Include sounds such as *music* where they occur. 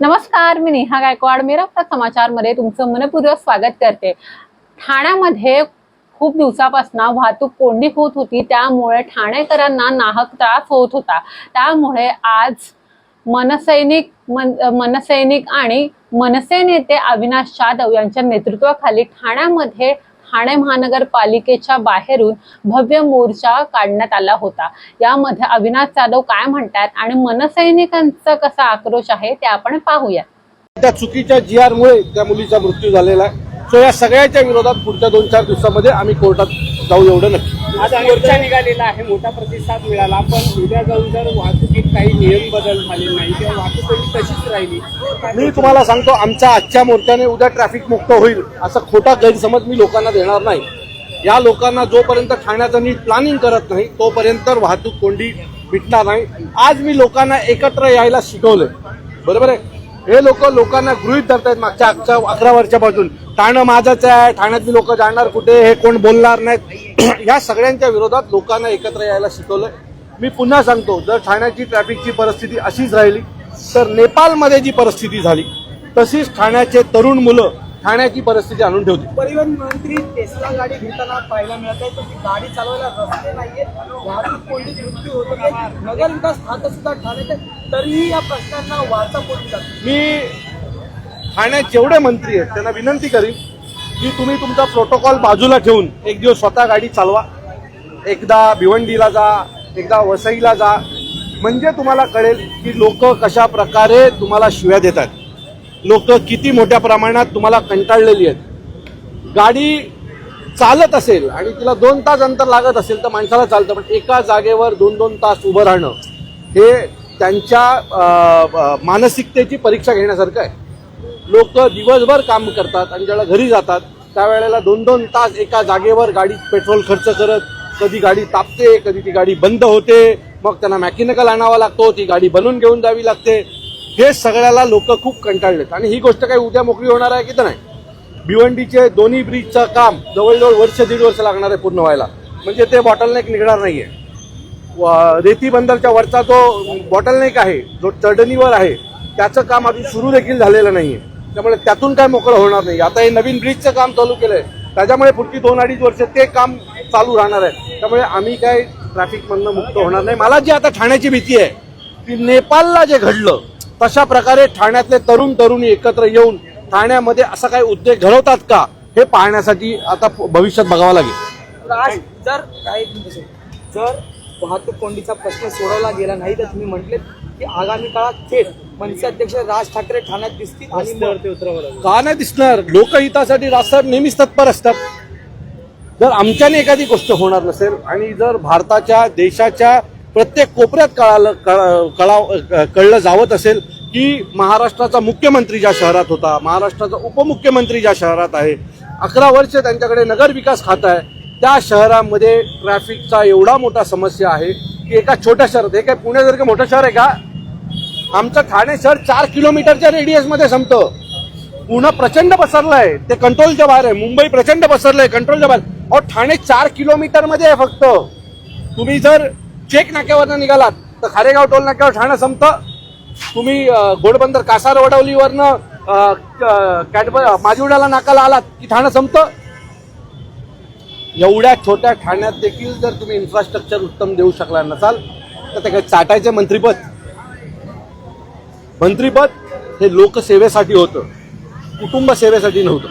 नमस्कार मी नेहा गायकवाड. मेरा समाचारमध्ये तुमचं मनपूर्वक स्वागत करते. ठाण्यामध्ये खूप दिवसापासून वाहतूक कोंडी होत होती त्यामुळे ठाणेकरांना नाहक त्रास होत होता. त्यामुळे आज मनसैनिक मन मनसैनिक आणि मनसे नेते अविनाश जाधव यांच्या नेतृत्वाखाली ठाण्यामध्ये ठाणे महानगरपालिकेच्या बाहेरून भव्य मोर्चा काढण्यात आला होता. यामध्ये अविनाश जाधव काय म्हणतात आणि मनसैनिकांचा कसा आक्रोश आहे ते आपण पाहूया त्या चुकीच्या जी आरमुळे त्या मुलीचा मृत्यू झालेला आहे. सो या सगळ्याच्या विरोधात पुढच्या दोन चार दिवसामध्ये आम्ही कोर्टात जाऊ एवढं नक्की. आज मोर्चा निघालेला आहे मोठा प्रतिसाद मिळाला पण उद्या जाऊन जर वाहतुकीत काही नियम बदल झाले नाही किंवा वाहतूक तशीच राहिली मी तुम्हाला सांगतो आमच्या आजच्या मोर्चाने उद्या ट्रॅफिक मुक्त होईल असा खोटा गैरसमज मी लोकांना देणार नाही. या लोकांना जोपर्यंत ठाण्याचं नीट प्लॅनिंग करत नाही तोपर्यंत वाहतूक कोंडी मिटणार नाही. आज मी लोकांना एकत्र यायला शिकवलं बरोबर आहे? हे लोक लोकांना गृहित धरतायत मागच्या अकरा अकरा वर्षापासून ठाणं माझंच आहे ठाण्यातली लोक जाणार कुठे हे कोण बोलणार नाहीत. *clears throat* या सगळ्यांच्या विरोधात लोकांना एकत्र यायला शिकवलंय. मी पुन्हा सांगतो जर ठाण्याची ट्रॅफिकची परिस्थिती अशीच राहिली तर नेपाळमध्ये जी परिस्थिती झाली तशीच ठाण्याचे तरुण मुलं ठाण्याची परिस्थिती आणून ठेवतील परिवहन मंत्री टेस्ला गाडी घेताना पाहायला मिळत आहे ती गाडी चालवायला रस्ते नाहीये वाहतूक कोंडीत मृत्यू होत आहे नगर विकास खातं सुद्धा ठाण्याचे तरीही या प्रश्नांना वाचा कोणी जाते? मी ठाण्यात जेवढे मंत्री आहेत त्यांना विनंती करीन की तुम्ही तुमचा प्रोटोकॉल बाजूला ठेवून एक दिवस स्वतः गाडी चालवा. एकदा भिवंडीला जा एकदा वसईला जा. म्हणजे तुम्हाला कळेल की लोक कशा प्रकारे तुम्हाला शिव्या देतात. लोक किती मोठ्या प्रमाणात तुम्हाला कंटाळलेली आहेत. गाडी चालत असेल आणि तिला दोन तास अंतर लागत असेल तर माणसाला चालतं पण एका जागेवर दोन दोन तास उभं राहणं हे त्यांच्या मानसिकतेची परीक्षा घेण्यासारखं आहे. लोक दिवसभर काम करतात आणि ज्याला घरी जातात त्यावेळेला दोन दोन तास एका जागेवर गाडी पेट्रोल खर्च करत कधी गाडी तापते कधी ती गाडी बंद होते मग त्यांना मॅकॅनिकल आणावा लागतो ती गाडी बनवून घेऊन जावी लागते. हे सगळ्याला लोक खूप कंटाळलेत आणि ही गोष्ट काही उद्या मोकळी होणार आहे की तर नाही? भिवंडीचे दोन्ही ब्रिजचं काम जवळजवळ वर्ष दीड वर्ष लागणार आहे पूर्ण व्हायला. म्हणजे ते बॉटलनेक निघणार नाही व- रेती बंदरच्या वरचा जो बॉटलनेक आहे जो चढणीवर आहे त्याचं काम अजून सुरू देखील झालेलं नाही आहे त्यामुळे त्यातून काय मोकळं होणार नाही. आता हे नवीन ब्रिजचं काम चालू केलं आहे त्याच्यामुळे पुढची दोन अडीच वर्ष ते काम चालू राहणार आहे. त्यामुळे आम्ही काय ट्रॅफिकमधनं मुक्त होणार नाही. मला जी आता ठाण्याची भीती आहे की नेपाळला जे घडलं तशा प्रकारे ठाण्यातले तरुण तरुणी एकत्र येऊन ठाण्यामध्ये असा काही उद्योग घडवतात का हे पाहण्यासाठी आता भविष्यात बघावं लागेल. आज जर काही जर वाहतूक कोंडीचा प्रश्न सोडवला गेला नाही तर तुम्ही म्हटले की आगामी काळात थेट मनसे अध्यक्ष राज ठाकरे ठाण्यात दिसतील आणि का नाही दिसणार? लोकहितासाठी राजसाहेब नेहमीच तत्पर असतात. जर आमच्याने एखादी गोष्ट होणार नसेल आणि जर भारताच्या देशाच्या प्रत्येक कोपऱ्यात कळालं कळाव कळलं जावत असेल की महाराष्ट्राचा मुख्यमंत्री ज्या शहरात होता महाराष्ट्राचा उपमुख्यमंत्री ज्या शहरात आहे अकरा वर्ष त्यांच्याकडे नगर विकास खातं आहे त्या शहरामध्ये ट्रॅफिकचा एवढा मोठा समस्या आहे की एका छोट्या शहरात हे काय पुण्यासारखं मोठं शहर आहे का? आमचं ठाणे शहर चार किलोमीटरच्या रेडियसमध्ये संपतं. पुणे प्रचंड पसरलं आहे ते कंट्रोलच्या बाहेर आहे मुंबई प्रचंड पसरलं आहे कंट्रोलच्या बाहेर. अहो ठाणे चार किलोमीटरमध्ये आहे फक्त. तुम्ही जर चेक नाक्यावरनं निघालात तर खारेगाव टोल नाक्यावर ठाणं संपतं. तुम्ही घोडबंदर कासार वडवलीवरनं कॅटब माजीवड्याला माजिवड्याला नाकाला आलात की ठाणं संपतं? एवढ्या छोट्या ठाण्यात देखील जर तुम्ही इन्फ्रास्ट्रक्चर उत्तम देऊ शकला नसाल तर ते काय चाटायचे मंत्रीपद. मंत्रीपद हे लोकसेवेसाठी होतं. कुटुंब सेवेसाठी नव्हतं.